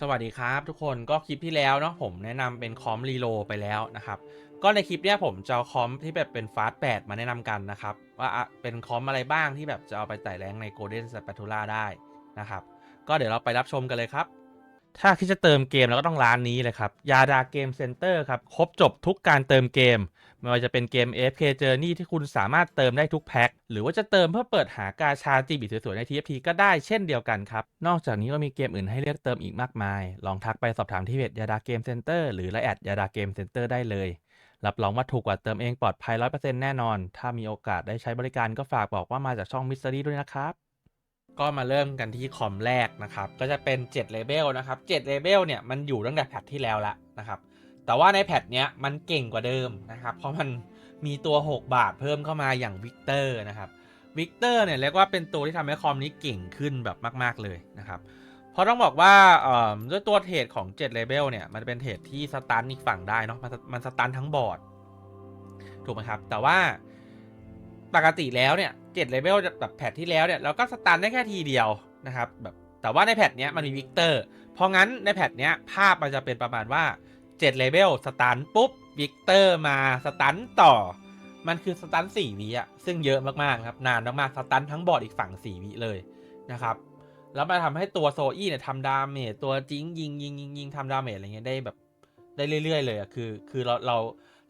สวัสดีครับทุกคนก็คลิปที่แล้วเนาะผมแนะนำเป็นคอมรีโลไปแล้วนะครับ ก็ในคลิปเนี้ยผมจะคอมที่แบบเป็นฟาสต์8มาแนะนำกันนะครับ ว่าเป็นคอมอะไรบ้างที่แบบจะเอาไปไต่แรงใน Golden Spatula ได้นะครับ ก็เดี๋ยวเราไปรับชมกันเลยครับ ถ้าคิดจะเติมเกมแล้วก็ต้องร้านนี้เลยครับ ยาดาเกมเซ็นเตอร์ครับ ครบจบทุกการเติมเกม ไม่ว่าจะเป็นเกม AFK Journey ที่คุณสามารถเติมได้ทุกแพ็ค หรือว่าจะเติมเพื่อเปิดหากาชาจีบีสวยๆใน TFT ก็ได้เช่นเดียวกันครับ นอกจากนี้ก็มีเกมอื่นให้เลือกเติมอีกมากมาย ลองทักไปสอบถามที่เพจยาดาเกมเซ็นเตอร์หรือไลน์แอดยาดาเกมเซ็นเตอร์ได้เลย รับรองว่าถูกกว่าเติมเองปลอดภัย100%แน่นอน ถ้ามีโอกาสได้ใช้บริการก็ฝากบอกว่ามาจากช่องมิส t ต r y ด้วยนะครับ ก็มาเริ่มกันที่คอมแรกนะครับ ก็จะเป็น7เลเบลนะครับ7เลเบลเนี่ยมันอยู่ตั้งแต่แพทที่แล้วละนะครับ แต่ว่าในแพทเนี้ยมันเก่งกว่าเดิมนะครับ เพราะมันมีตัว 6 บาทเพิ่มเข้ามาอย่างวิกเตอร์นะครับวิกเตอร์เนี่ยเรียกว่าเป็นตัวที่ทำให้คอมนี้เก่งขึ้นแบบมาก ๆเลยนะครับ เพราะต้องบอกว่าด้วยตัวเทรดของ7เลเบลเนี่ยมันเป็นเทรดที่สตันอีกฝั่งได้เนาะมันมันสตันทั้งบอร์ดถูกไหมครับ แต่ว่า ปกติแล้วเนี่ยเจ็ดเลเวลแบบแพทที่แล้วเนี่ยเราก็สตันได้แค่ทีเดียวนะครับแบบแต่ว่าในแพทเนี้ยมันมีวิกเตอร์เพราะงั้นในแพทเนี้ยภาพมันจะเป็นประมาณว่า7เลเวลสตันปุ๊บวิกเตอร์มาสตันต่อ มันคือสตัน4วิอะซึ่งเยอะมากๆครับนานมากๆสตันทั้งบอร์ดอีกฝั่ง4วิเลยนะครับแล้วมาทำให้ตัวโซอี้เนี่ยทำดาเมจตัวจิงยิงยิงยิงยิงทำดาเมจอะไรเงี้ยได้แบบได้เรื่อยๆเลยอะคือคือเราเรา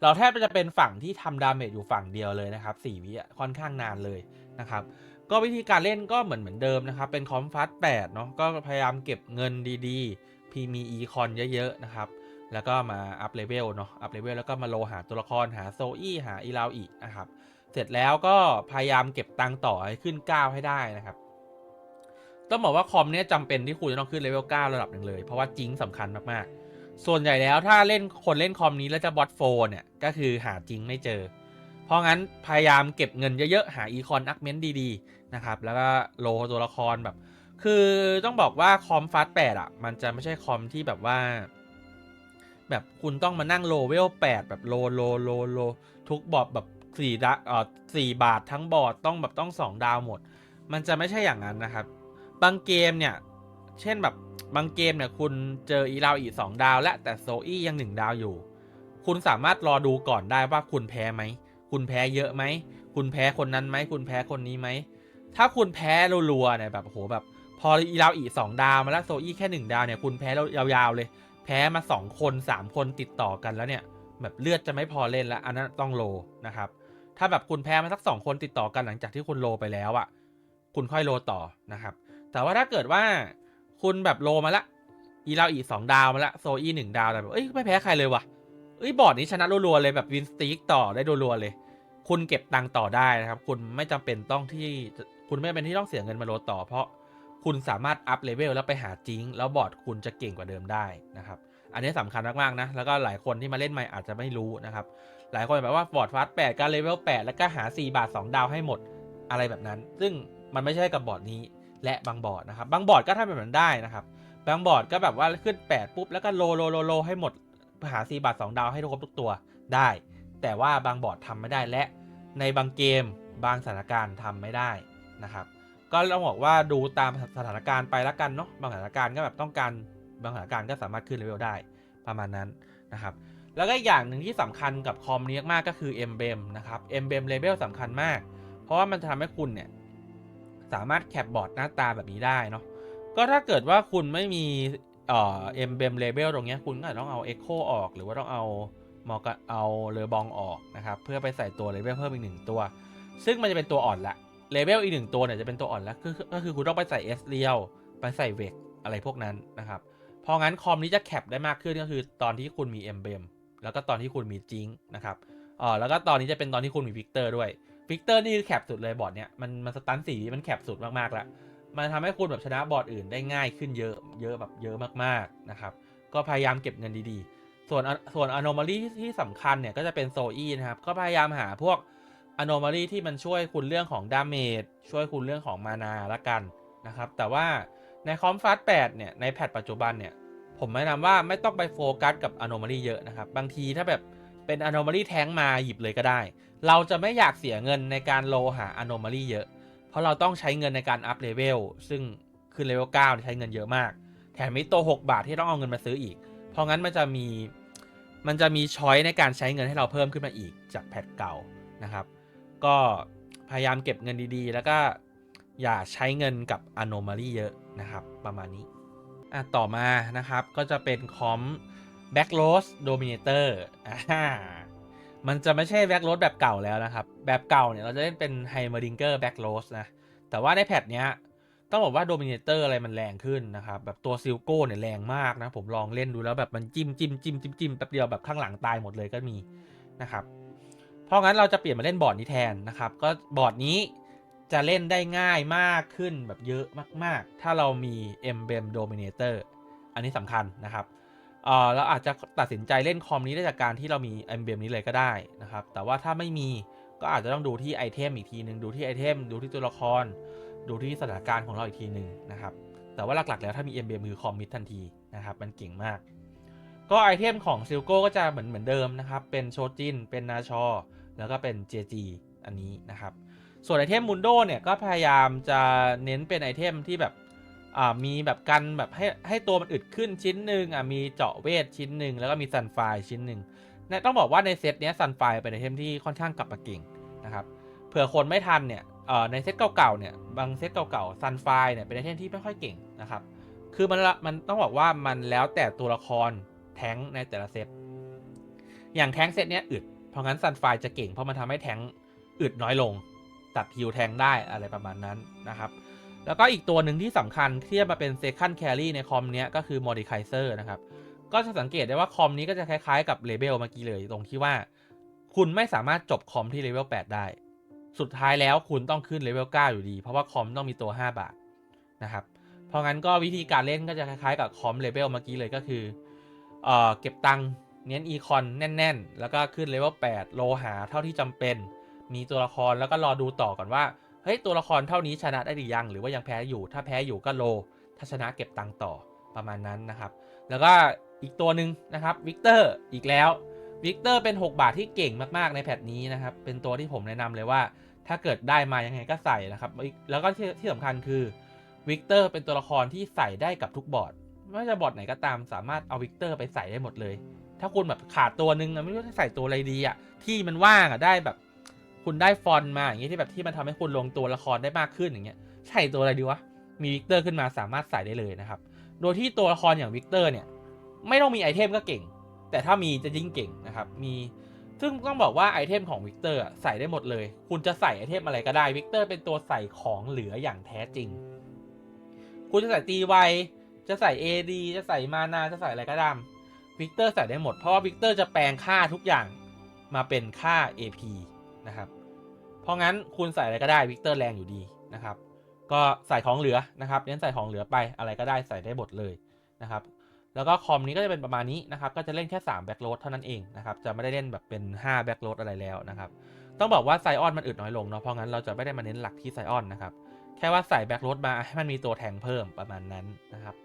เราแทบจะเป็นฝั่งที่ทำดาเมจอยู่ฝั่งเดียวเลยนะครับ4วิค่อนข้างนานเลยนะครับก็วิธีการเล่นก็เหมือนเหมือนเดิมนะครับ เป็นคอมฟัส8เนาะก็พยายามเก็บเงินดีๆ พีมีอีคอนเยอะๆนะครับแล้วก็มาอัพเลเวลเนาะอัพเลเวลแล้วก็มาโลหาตัวละครหาโซอี้หาอีลาวอีนะครับเสร็จแล้วก็พยายามเก็บตังค์ต่อให้ขึ้น 9 ให้ได้นะครับต้องบอกว่าคอมเนี้ยจำเป็นที่คุณจะต้องขึ้นเลเวล9ระดับหนึ่งเลย เพราะว่าจิงสำคัญมากๆ ส่วนใหญ่แล้วถ้าเล่นคนเล่นคอมนี้แล้วจะบอทโฟเนี่ย ก็คือหาจริงไม่เจอ เพราะงั้นพยายามเก็บเงินเยอะๆ หาอีคอนอักเมนต์ดีๆ นะครับ แล้วก็โลตัวละครแบบ คือต้องบอกว่าคอมฟาสแปดอะ มันจะไม่ใช่คอมที่แบบว่า แบบคุณต้องมานั่งโลเวลแปดแบบโลโลโลโลทุกบอดแบบสี่ดาเอ่อสี่บาททั้งบอดต้องแบบต้องสองดาวหมด มันจะไม่ใช่อย่างนั้นนะครับ บางเกมเนี่ย เช่นแบบบางเกมเนี่ยคุณเจออีราวอีสองดาว และแต่โซอี้ยังหนึ่งดาวอยู่ คุณสามารถรอดูก่อนได้ว่าคุณแพ้ไหม คุณแพ้เยอะไหม คุณแพ้คนนั้นไหม คุณแพ้คนนี้ไหม ถ้าคุณแพ้รัวๆเนี่ยแบบโหแบบ พออีราวอีสองดาวมาแล้วโซอี้แค่หนึ่งดาวเนี่ยคุณแพ้แล้วยาวๆเลย แพ้มาสองคนสามคนติดต่อกันแล้วเนี่ยแบบเลือดจะไม่พอเล่นแล้วอันนั้นต้องโลนะครับ ถ้าแบบคุณแพ้มาสักสองคนติดต่อกันหลังจากที่คุณโลไปแล้วอะ่ะ คุณค่อยโลต่อนะครับ แต่ว่าถ้าเกิดว่า คุณแบบโลมาละ อีเราอีสองดาวมาละ โซอีหนึ่งดาวแต่แบบเอ้ยไม่แพ้ใครเลยวะเอ้ยบอร์ดนี้ชนะรัวๆเลยแบบวินสตีกต่อได้รัวๆเลย คุณเก็บตังค์ต่อได้นะครับ คุณไม่จำเป็นต้องที่คุณไม่จำเป็นที่ต้องเสียเงินมาโลต่อ เพราะคุณสามารถอัพเลเวลแล้วไปหาจิงแล้วบอร์ดคุณจะเก่งกว่าเดิมได้นะครับ อันนี้สำคัญมากๆนะ แล้วก็หลายคนที่มาเล่นใหม่อาจจะไม่รู้นะครับ หลายคนแบบว่าบอร์ดฟาสแปดการเลเวลแปดแล้วก็หา 4 บาท 2 ดาวให้หมดอะไรแบบนั้น ซึ่งมันไม่ใช่กับบอร์ดนี้ และบางบอร์ดนะครับบางบอร์ดก็ทำแบบนั้นได้นะครับบางบอร์ดก็แบบว่าขึ้น 8 ปุ๊บแล้วก็โลโลโลโลให้หมดหา4บาท2ดาวให้ครบทุกตัวได้ แต่ว่าบางบอร์ดทำไม่ได้และในบางเกมบางสถานการณ์ทำไม่ได้นะครับก็ต้องบอกว่าดูตามสถานการณ์ไปแล้วกันเนาะบางสถานการณ์ก็แบบต้องการบางสถานการณ์ก็สามารถขึ้นเลเวลได้ประมาณนั้นนะครับแล้วก็อย่างหนึ่งที่สำคัญกับคอมนี้มากก็คือ e m b l e m นะครับ e m b l e m Label สำคัญมาก เพราะว่ามันจะทำให้คุณเนี่ย สามารถแคปบอร์ดหน้าตาแบบนี้ได้เนาะก็ถ้าเกิดว่าคุณไม่มีเอ่อ e m b l e m Label ตรงนี้คุณก็ต้องเอา Echo ออกหรือว่าต้องเอามอกเอาเลอบองออกนะครับเพื่อไปใส่ตัว Label เพิ่มอีกหนึ่งตัว ซึ่งมันจะเป็นตัวอ่อนละเลเวลอีกหนึ่งตัวเนี่ยจะเป็นตัวอ่อนแล้วก็คือก็คือคุณต้องไปใส่ S เรียวไปใส่เวกอะไรพวกนั้นนะครับพราะงั้นคอมนี้จะแคปได้มากขึ้นก็คือตอนที่คุณมี e m b l e m แล้วก็ตอนที่คุณมีจิงนะครับอ๋อแล้วก็ตอนนี้จะเป็นตอนที่คุณมีวิกเตอร์ด้วย วิกเตอร์นี่คือแคปสุดเลยบอร์ดเนี้ยมันมันสตันสีมันแคปสุดมากๆแล้วมันทำให้คุณแบบชนะบอร์ดอื่นได้ง่ายขึ้นเยอะเยอะแบบเยอะมากๆนะครับ ก็พยายามเก็บเงินดีๆ ส่วนส่วน anomaly ที่ที่สำคัญเนี่ยก็จะเป็นโซอีนะครับ ก็พยายามหาพวก anomaly ที่มันช่วยคุณเรื่องของดาเมจช่วยคุณเรื่องของมานาละกันนะครับ แต่ว่าในคอมฟาส8เนี่ยในแพทปัจจุบันเนี่ย ผมแนะนำว่าไม่ต้องไปโฟกัสกับ anomaly เยอะนะครับ บางทีถ้าแบบเป็น anomaly แท้งมาหยิบเลยก็ได้ เราจะไม่อยากเสียเงินในการโลหา anomaly เยอะ เพราะเราต้องใช้เงินในการอัพเลเวลซึ่งขึ้นเลเวล9ใช้เงินเยอะมาก แถมมีตัว 6 บาทที่ต้องเอาเงินมาซื้ออีก เพราะงั้นมันจะมีมันจะมีช้อยในการใช้เงินให้เราเพิ่มขึ้นมาอีกจากแพทเก่านะครับ ก็พยายามเก็บเงินดีๆ แล้วก็อย่าใช้เงินกับ anomaly เยอะนะครับ ประมาณนี้อะต่อมานะครับก็จะเป็นคอม Back r o s e Dominator อ่า มันจะไม่ใช่ Back r o s e แบบเก่าแล้วนะครับ แบบเก่าเนี่ยเราจะเล่นเป็น Heimerdinger Back r o s e นะ แต่ว่าในแพทเนี้ยต้องบอกว่า Dominator อะไรมันแรงขึ้นนะครับ แบบตัวซิลโก้เนี่ยแรงมากนะ ผมลองเล่นดูแล้วแบบมันจิ้มจิ้มจิ้มจิ้มจิ้มแป๊บเดียวแบบข้างหลังตายหมดเลยก็มีนะครับ เพราะงั้นเราจะเปลี่ยนมาเล่นบอร์ดนี้แทนนะครับ ก็บอร์ดนี้จะเล่นได้ง่ายมากขึ้นแบบเยอะมาก ๆ ถ้าเรามี Emblem Dominator อันนี้สำคัญนะครับ เราอาจจะตัดสินใจเล่นคอมนี้ได้จากการที่เรามี Emblem นี้เลยก็ได้นะครับ แต่ว่าถ้าไม่มีก็อาจจะต้องดูที่ไอเทมอีกทีหนึ่งดูที่ไอเทม ดูที่ตัวละคร ดูที่สถานการณ์ของเราอีกทีหนึ่งนะครับ แต่ว่าหลักๆ แล้วถ้ามี Emblem คือคอมมิดทันทีนะครับ มันเก่งมาก ก็ไอเทมของซิลโก้ก็จะเหมือนเหมือนเดิมนะครับ เป็นโชจิน เป็นนาชอ แล้วก็เป็น JG อันนี้นะครับ ส่วนไอเทมมุนโดเนี่ยก็พยายามจะเน้นเป็นไอเทมที่แบบ อ่ามีแบบกันแบบให้ให้ตัวมันอึดขึ้นชิ้นหนึ่งอะมีเจาะเวทชิ้นหนึ่งแล้วก็มีซันไฟชิ้นหนึ่งเนี่ยต้องบอกว่าในเซตเนี้ยซันไฟเป็นไอเทมที่ค่อนข้างกลับมาเก่งนะครับเผื่อคนไม่ทันเนี่ยเอ่อในเซตเก่าๆเนี่ยบางเซตเก่าๆซันไฟเนี่ยเป็นไอเทมที่ไม่ค่อยเก่งนะครับคือมันละมันต้องบอกว่ามันแล้วแต่ตัวละครแท้งในแต่ละเซตอย่างแท้งเซตเนี้ยอึดเพราะงั้นซันไฟจะเก่งเพราะมันทำให้แท้งอึดน้อยลงตัดฮิวแทงได้อะไรประมาณนั้นนะครับ แล้วก็อีกตัวหนึ่งที่สำคัญที่จะมาเป็น Second Carry ในคอมเนี้ยก็คือ Mordekaiser นะครับ ก็จะสังเกตได้ว่าคอมนี้ก็จะคล้ายๆกับเลเบลเมื่อกี้เลยตรงที่ว่า คุณไม่สามารถจบคอมที่เลเวล8ได้ สุดท้ายแล้วคุณต้องขึ้นเลเวล9อยู่ดี เพราะว่าคอมต้องมีตัว 5 บาทนะครับ เพราะงั้นก็วิธีการเล่นก็จะคล้ายๆกับคอมเลเวลเมื่อกี้เลยก็คือเออเก็บตังค์เน้นอีคอนแน่น ๆ แล้วก็ขึ้นเลเวล8โลหาเท่าที่จำเป็น มีตัวละครแล้วก็รอดูต่อก่อนว่า เฮ้ยตัวละครเท่านี้ชนะได้หรือยัง หรือว่ายังแพ้อยู่ ถ้าแพ้อยู่ก็โล ถ้าชนะเก็บตังค์ต่อประมาณนั้นนะครับ แล้วก็อีกตัวหนึ่งนะครับวิกเตอร์อีกแล้ววิกเตอร์เป็น 6 บาทที่เก่งมากๆในแพทนี้นะครับ เป็นตัวที่ผมแนะนำเลยว่า ถ้าเกิดได้มายังไงก็ใส่นะครับ แล้วก็ที่ที่สำคัญคือวิกเตอร์เป็นตัวละครที่ใส่ได้กับทุกบอร์ดไม่ว่าจะบอร์ดไหนก็ตามสามารถเอาวิกเตอร์ไปใส่ได้หมดเลย ถ้าคุณแบบขาดตัวหนึ่งอะไม่รู้จะใส่ตัวอะไรดีอะที่มันว่างอะได้แบบ คุณได้ฟอนต์มาอย่างเงี้ยที่แบบที่มันทำให้คุณลงตัวละครได้มากขึ้นอย่างเงี้ยใส่ตัวอะไรดีวะมีวิกเตอร์ขึ้นมาสามารถใส่ได้เลยนะครับ โดยที่ตัวละครอย่างวิกเตอร์เนี่ยไม่ต้องมีไอเทมก็เก่ง แต่ถ้ามีจะยิ่งเก่งนะครับมีซึ่งต้องบอกว่าไอเทมของวิกเตอร์ใส่ได้หมดเลย คุณจะใส่ไอเทมอะไรก็ได้วิกเตอร์เป็นตัวใส่ของเหลืออย่างแท้จริง คุณจะใส่ตีไวจะใส่ AD จะใส่มานาจะใส่อะไรก็ตามวิกเตอร์ใส่ได้หมดเพราะว่าวิกเตอร์จะแปลงค่าทุกอย่างมาเป็นค่า AP นะครับ เพราะงั้นคุณใส่อะไรก็ได้วิกเตอร์แรงอยู่ดีนะครับ ก็ใส่ของเหลือนะครับเน้นใส่ของเหลือไปอะไรก็ได้ใส่ได้หมดเลยนะครับ แล้วก็คอมนี้ก็จะเป็นประมาณนี้นะครับ ก็จะเล่นแค่3แบ็กโรดเท่านั้นเองนะครับ จะไม่ได้เล่นแบบเป็น5แบ็กโรดอะไรแล้วนะครับ ต้องบอกว่าไซออนมันอึดน้อยลงเนาะ เพราะงั้นเราจะไม่ได้มาเน้นหลักที่ไซออนนะครับ แค่ว่าใส่แบ็กโรดมาให้มันมีตัวแทงเพิ่มประมาณนั้นนะครับ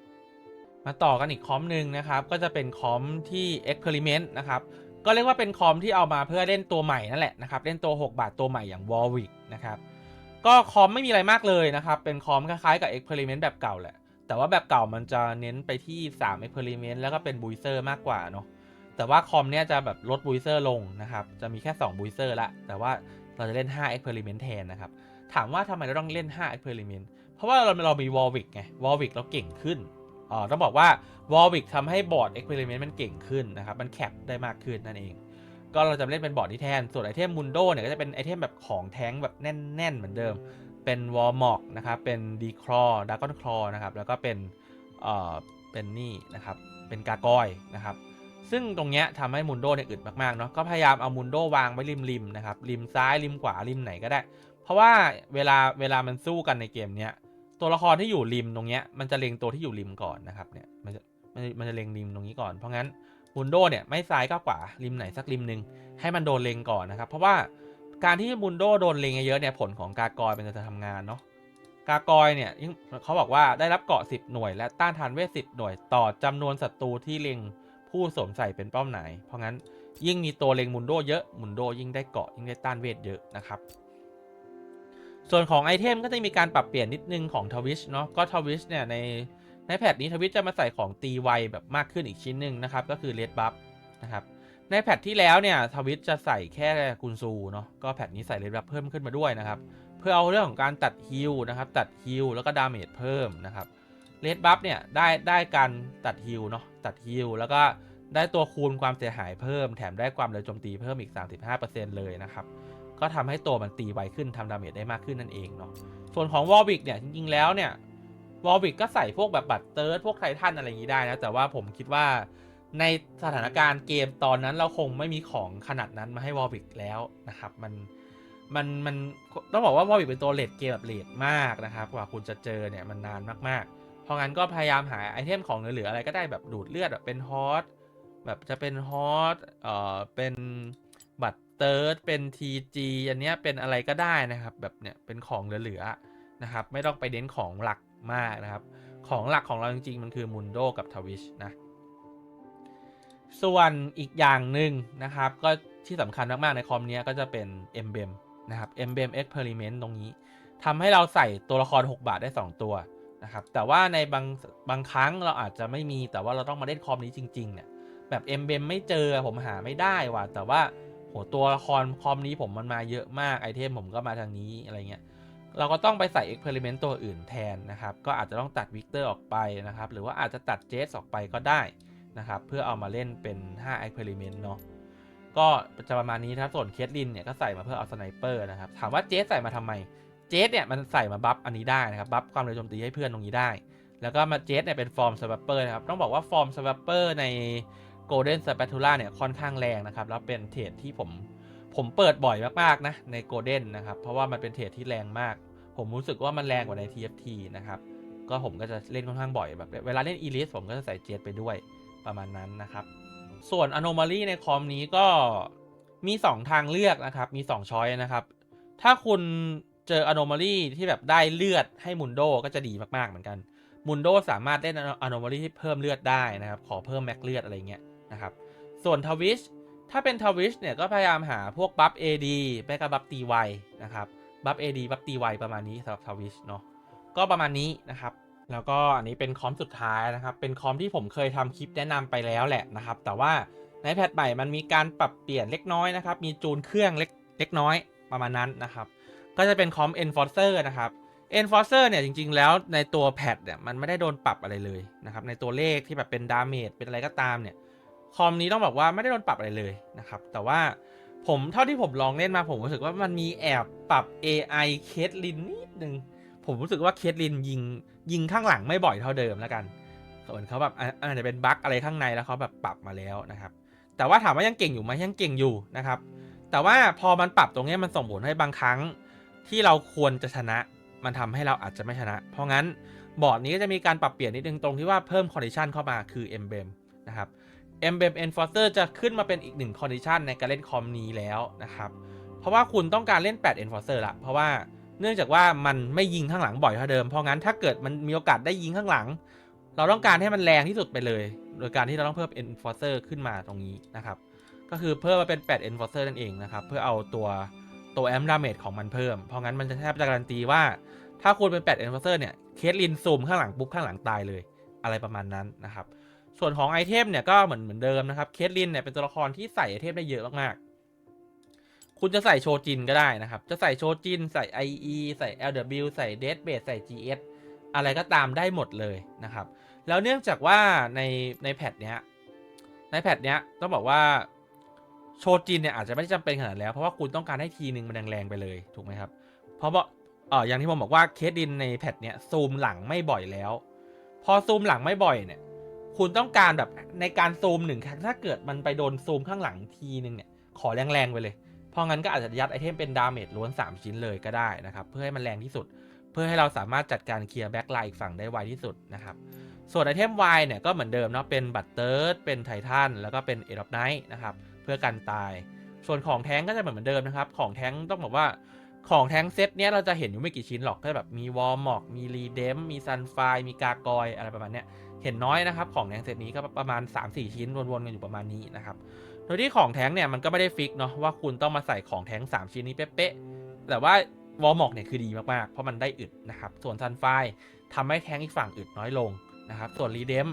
มาต่อกันอีกคอมหนึ่งนะครับ ก็จะเป็นคอมที่ Experiment นะครับ ก็เรียกว่าเป็นคอมที่เอามาเพื่อเล่นตัวใหม่นั่นแหละนะครับเล่นตัว 6 บาทตัวใหม่อย่าง Warwick นะครับก็คอมไม่มีอะไรมากเลยนะครับ เป็นคอมคล้ายๆกับ Experiment แบบเก่าแหละ แต่ว่าแบบเก่ามันจะเน้นไปที่3 Experiment แล้วก็เป็นบูเซอร์มากกว่าเนาะแต่ว่าคอมเนี้ยจะแบบลดบูเซอร์ลงนะครับจะมีแค่2บูเซอร์ละแต่ว่าเราจะเล่น5 Experiment แทนนะครับถามว่าทำไมเราต้องเล่น5 Experiment เพราะว่าเราเรามี Warwick ไง Warwick เราเก่งขึ้น ต้องบอกว่า Warwick ทำให้บอร์ด Experiment มันเก่งขึ้นนะครับ มันแคปได้มากขึ้นนั่นเอง ก็เราจะเล่นเป็นบอร์ดที่แทน ส่วนไอเทมมุนโดเนี่ยก็จะเป็นไอเทมแบบของแท้งแบบแน่น ๆ เหมือนเดิม เป็นวอลมอกนะครับ เป็นดีครอดากอนคลอนะครับ แล้วก็เป็นเอ่อเป็นนี่นะครับ เป็นกากอยนะครับ ซึ่งตรงเนี้ยทำให้มุนโดเนี่ยอึดมากๆเนาะ ก็พยายามเอามุนโดวางไว้ริมๆนะครับ ริมซ้ายริมขวาริมไหนก็ได้ เพราะว่าเวลาเวลามันสู้กันในเกมเนี้ย ตัวละครที่อยู่ริมตรงเนี้ยมันจะเล็งตัวที่อยู่ริมก่อนนะครับเนี่ยมันจะมันมันจะเล็งริมตรงนี้ก่อนเพราะงั้นมุนโดเนี่ยไม่ซ้ายก็ขวาริมไหนสักริมหนึ่งให้มันโดนเล็งก่อนนะครับ เพราะว่าการที่มุนโดโดนเล็งเยอะเนี่ยผลของกากอยมันจะทำงานเนาะกากอยเนี่ยยิ่งเขาบอกว่าได้รับเกาะ 10 หน่วย และต้านทานเวท10 หน่วยต่อจำนวนศัตรูที่เล็งผู้สวมใส่เป็นเป้าหมายเพราะงั้นยิ่งมีตัวเล็งมุนโดเยอะมุนโดยิ่งได้เกาะยิ่งได้ต้านเวทเยอะนะครับ ส่วนของไอเทมก็จะมีการปรับเปลี่ยนนิดนึงของทวิชเนาะก็ทวิชเนี่ยในในแพทนี้ทวิตจะมาใส่ของตีไวแบบมากขึ้นอีกชิ้นหนึ่งนะครับ ก็คือเลดบัฟนะครับในแพทที่แล้วเนี่ยทวิตจะใส่แค่กุนซูเนาะก็แพทนี้ใส่เลดบัฟเพิ่มขึ้นมาด้วยนะครับ เพื่อเอาเรื่องของการตัดฮิลนะครับตัดฮิลแล้วก็ดาเมจเพิ่มนะครับเลดบัฟเนี่ยได้ได้การตัดฮิลเนาะตัดฮิลแล้วก็ได้ตัวคูณความเสียหายเพิ่ม แถมได้ความเร็วโจมตีเพิ่มอีก 35%เลยนะครับ ก็ทำให้ตัวมันตีไวขึ้นทำดาเมจได้มากขึ้นนั่นเองเนาะส่วนของวอลวิกเนี่ยจริงๆแล้วเนี่ยวอลวิกก็ใส่พวกแบบบัตรเติร์ดพวกไททันอะไรอย่างนี้ได้นะ แต่ว่าผมคิดว่าในสถานการณ์เกมตอนนั้นเราคงไม่มีของขนาดนั้นมาให้วอลวิกแล้วนะครับ มันมันมันต้องบอกว่าวอลวิกเป็นตัวเลดเกมแบบเลดมากนะครับ กว่าคุณจะเจอเนี่ยมันนานมากๆ เพราะงั้นก็พยายามหาไอเทมของเหลือๆอะไรก็ได้แบบดูดเลือดแบบเป็นฮอตแบบจะเป็นฮอตเอ่อเป็น เติร์ดเป็น TG อันเนี้ยเป็นอะไรก็ได้นะครับ แบบเนี้ยเป็นของเหลือๆนะครับ ไม่ต้องไปเน้นของหลักมากนะครับ ของหลักของเราจริงๆ มันคือมุนโดกับทวิชนะ ส่วนอีกอย่างหนึ่งนะครับ ก็ที่สำคัญมากๆ ในคอมเนี้ยก็จะเป็น e m b l e m นะครับ e m b l e m Experiment ตรงนี้ทำให้เราใส่ตัวละคร 6 บาทได้ 2 ตัวนะครับ แต่ว่าในบางบางครั้งเราอาจจะไม่มีแต่ว่าเราต้องมาเล่นคอมนี้จริงๆเนี่ยแบบเอ็มเบมไม่เจอผมหาไม่ได้ว่ะแต่ว่า โหตัวละครคอมนี้ผมมันมาเยอะมากไอเทมผมก็มาทางนี้อะไรเงี้ยเราก็ต้องไปใส่เอ็กเพร์เมนต์ตัวอื่นแทนนะครับ ก็อาจจะต้องตัดวิกเตอร์ออกไปนะครับ หรือว่าอาจจะตัดเจสออกไปก็ได้นะครับ เพื่อเอามาเล่นเป็น5 Experiment เนาะก็จะประมาณนี้ครับส่วนเคสลินเนี่ยก็ใส่มาเพื่อเอาสไนเปอร์นะครับ ถามว่าเจสใส่มาทำไม เจสเนี่ยมันใส่มาบัฟอันนี้ได้นะครับ บัฟความเร็วโจมตีให้เพื่อนตรงนี้ได้ แล้วก็มาเจสเนี่ยเป็นฟอร์มสวัปเปอร์นะครับ ต้องบอกว่าฟอร์มสวัปเปอร์ใน Golden Spatula เนี่ยค่อนข้างแรงนะครับ แล้วเป็นเทรดที่ผมผมเปิดบ่อยมากๆนะใน Golden นะครับ เพราะว่ามันเป็นเทรดที่แรงมาก ผมรู้สึกว่ามันแรงกว่าใน TFT นะครับ ก็ผมก็จะเล่นค่อนข้างบ่อยแบบเวลาเล่น Elite ผมก็จะใส่เจตไปด้วยประมาณนั้นนะครับ ส่วน Anomaly ในคอมนี้ก็มี 2 ทางเลือกนะครับ มี 2 ช้อยนะครับ ถ้าคุณเจอ Anomaly ที่แบบได้เลือดให้มุนโดก็จะดีมากๆเหมือนกันมุนโดสามารถเล่น Anomaly ที่เพิ่มเลือดได้นะครับ ขอเพิ่มแม็กเลือดอะไรเงี้ย นะครับ ส่วนทวิชถ้าเป็นทวิชเนี่ยก็พยายามหาพวกบัฟ AD ไม่ก็บัฟตีไวนะครับ บัฟ AD บัฟตีไวประมาณนี้สำหรับทวิชเนาะ ก็ประมาณนี้นะครับ แล้วก็อันนี้เป็นคอมสุดท้ายนะครับ เป็นคอมที่ผมเคยทำคลิปแนะนำไปแล้วแหละนะครับ แต่ว่าในแพทใหม่มันมีการปรับเปลี่ยนเล็กน้อยนะครับ มีจูนเครื่องเล็กเล็กน้อยประมาณนั้นนะครับ ก็จะเป็นคอม Enforcer นะครับ Enforcer เนี่ยจริง ๆ แล้วในตัวแพทเนี่ยมันไม่ได้โดนปรับอะไรเลยนะครับ ในตัวเลขที่แบบเป็นดาเมจเป็นอะไรก็ตามเนี่ย คอมนี้ต้องบอกว่าไม่ได้โดนปรับอะไรเลยนะครับ แต่ว่าผมเท่าที่ผมลองเล่นมาผมรู้สึกว่ามันมีแอบปรับ AI เคสลินนิดนึง ผมรู้สึกว่าเคสลินยิงยิงข้างหลังไม่บ่อยเท่าเดิมแล้วกันเหมือนเขาแบบอาจจะเป็นบั๊กอะไรข้างในแล้วเขาแบบปรับมาแล้วนะครับ แต่ว่าถามว่ายังเก่งอยู่ไหมยังเก่งอยู่นะครับ แต่ว่าพอมันปรับตรงนี้มันส่งผลให้บางครั้งที่เราควรจะชนะ มันทำให้เราอาจจะไม่ชนะ เพราะงั้นบอร์ดนี้ก็จะมีการปรับเปลี่ยนนิดนึงตรงที่ว่าเพิ่มคอนดิชันเข้ามาคือ e m b l e m นะครับ e m b l e m Enforcer จะขึ้นมาเป็นอีกหนึ่งคอนดิชันในการเล่นคอมนี้แล้วนะครับ เพราะว่าคุณต้องการเล่น 8 Enforcer ละ เพราะว่าเนื่องจากว่ามันไม่ยิงข้างหลังบ่อยเท่าเดิม เพราะงั้นถ้าเกิดมันมีโอกาสได้ยิงข้างหลัง เราต้องการให้มันแรงที่สุดไปเลย โดยการที่เราต้องเพิ่ม Enforcer ขึ้นมาตรงนี้นะครับ ก็คือเพิ่มมาเป็น 8 Enforcer นั่นเองนะครับ เพื่อเอาตัวตัวแอมดาเมจของมันเพิ่ม เพราะงั้นมันจะแทบจะการันตีว่า ถ้าคุณเป็น 8 Enforcer เนี่ย เคสลินซูมข้างหลังปุ๊บข้างหลังตายเลย อะไรประมาณนั้นนะครับ ส่วนของไอเทมเนี่ยก็เหมือนเหมือนเดิมนะครับ เคสลินเนี่ยเป็นตัวละครที่ใส่ไอเทมได้เยอะมากๆ คุณจะใส่โชจินก็ได้นะครับ จะใส่โชจิน ใส่ IE ใส่ LW ใส่ d e a d b a s e ใส่ GS อะไรก็ตามได้หมดเลยนะครับ แล้วเนื่องจากว่าในในแพทเนี้ยในแพทเนี้ยต้องบอกว่าโชจินเนี่ยอาจจะไม่ได้จำเป็นขนาดแล้วเพราะว่าคุณต้องการให้ทีนึงมันแรงๆไปเลยถูกไหมครับเพราะว่าเอออย่างที่ผมบอกว่าเคสดินในแพทเนี้ยซูมหลังไม่บ่อยแล้ว พอซูมหลังไม่บ่อยเนี่ย คุณต้องการแบบในการซูมหนึ่งครั้งถ้าเกิดมันไปโดนซูมข้างหลังทีนึงเนี่ย ขอแรงๆไปเลย เพราะงั้นก็อาจจะยัดไอเทมเป็นดาเมจล้วน 3 ชิ้นเลยก็ได้นะครับ เพื่อให้มันแรงที่สุด เพื่อให้เราสามารถจัดการเคลียร์แบ็คไลน์อีกฝั่งได้ไวที่สุดนะครับ ส่วนไอเทม Y เนี่ยก็เหมือนเดิมเนาะเป็นบัตเตอร์เป็นไททันแล้วก็เป็นเอ of ไนท์นะครับเพื่อกันตาย ส่วนของแท้งก็จะเหมือนเดิมนะครับของแท้งต้องบอกว่าของแท้งเซตเนี้ยเราจะเห็นอยู่ไม่กี่ชิ้นหรอกก็แบบมีวอลมอกมีรีเดมมีซันไฟมีกากอยอะไรประมาณเนี้ย เห็นน้อยนะครับของแท้งเซตนี้ก็ประมาณ 3-4 ชิ้นวนๆกันอยู่ประมาณนี้นะครับโดยที่ของแท้งเนี่ยมันก็ไม่ได้ฟิกเนาะว่าคุณต้องมาใส่ของแท้ง 3 ชิ้นนี้เป๊ะๆแต่ว่าวอลมอกเนี่ยคือดีมากๆ เพราะมันได้อึดนะครับส่วนซันไฟทำให้แท้งอีกฝั่งอึดน้อยลงนะครับส่วนรีเดม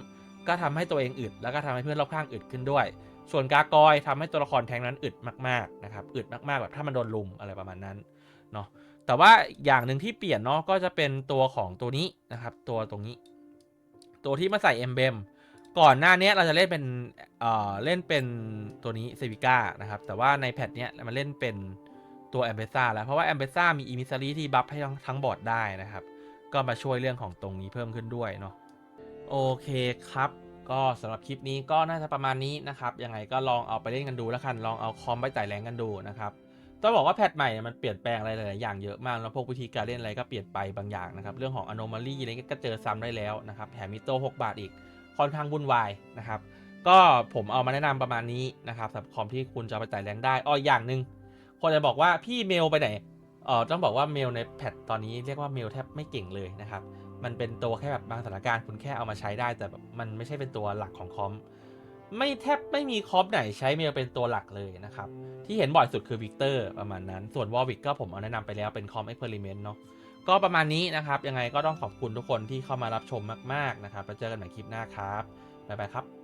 ก็ทำให้ตัวเองอึดแล้วก็ทำให้เพื่อนรอบข้างอึดขึ้นด้วย ส่วนกากอยทำให้ตัวละครแทงนั้นอึดมากๆนะครับอึดมากๆแบบถ้ามันโดนลุมอะไรประมาณนั้นเนาะแต่ว่าอย่างหนึ่งที่เปลี่ยนเนาะก็จะเป็นตัวของตัวนี้นะครับตัวตรงนี้ ตัวที่มาใส่เอ็มเบมก่อนหน้านี้เราจะเล่นเป็นเอ่อเล่นเป็นตัวนี้เซวิก้านะครับ แต่ว่าในแพทเนี้ยมันเล่นเป็นตัวแอมเบซ่าแล้ว เพราะว่าแอมเบซ่ามีอิมิซารีที่บัฟให้ทั้งทั้งบอร์ดได้นะครับ ก็มาช่วยเรื่องของตรงนี้เพิ่มขึ้นด้วยเนาะโอเคครับก็สำหรับคลิปนี้ก็น่าจะประมาณนี้นะครับ ยังไงก็ลองเอาไปเล่นกันดูแล้วกัน ลองเอาคอมไปไต่แรงกันดูนะครับ ต้องบอกว่าแพทใหม่เนี่ยมันเปลี่ยนแปลงอะไรหลายๆอย่างเยอะมากแล้วพวกวิธีการเล่นอะไรก็เปลี่ยนไปบางอย่างนะครับเรื่องของ anomaly อะไรก็เจอซ้ำได้แล้วนะครับแถมมีโต้6บาทอีกค่อนข้างวุ่นวายนะครับก็ผมเอามาแนะนำประมาณนี้นะครับสำหรับคอมที่คุณจะไปไต่แรงได้อ้ออย่างหนึ่งคนจะบอกว่าพี่เมลไปไหนเออต้องบอกว่าเมลในแพทตอนนี้เรียกว่าเมลแทบไม่เก่งเลยนะครับมันเป็นตัวแค่แบบบางสถานการณ์คุณแค่เอามาใช้ได้ แต่แบบมันไม่ใช่เป็นตัวหลักของคอม ไม่แทบไม่มีคอปไหนใช้เมลเป็นตัวหลักเลยนะครับ ที่เห็นบ่อยสุดคือวิกเตอร์ประมาณนั้น ส่วนวอลวิกก็ผมเอาแนะนำไปแล้วเป็นคอมเอ็กเพร์ิเมนต์เนาะก็ประมาณนี้นะครับ ยังไงก็ต้องขอบคุณทุกคนที่เข้ามารับชมมาก ๆ นะครับแล้วเจอกันใหม่คลิปหน้าครับ บ๊ายบายครับ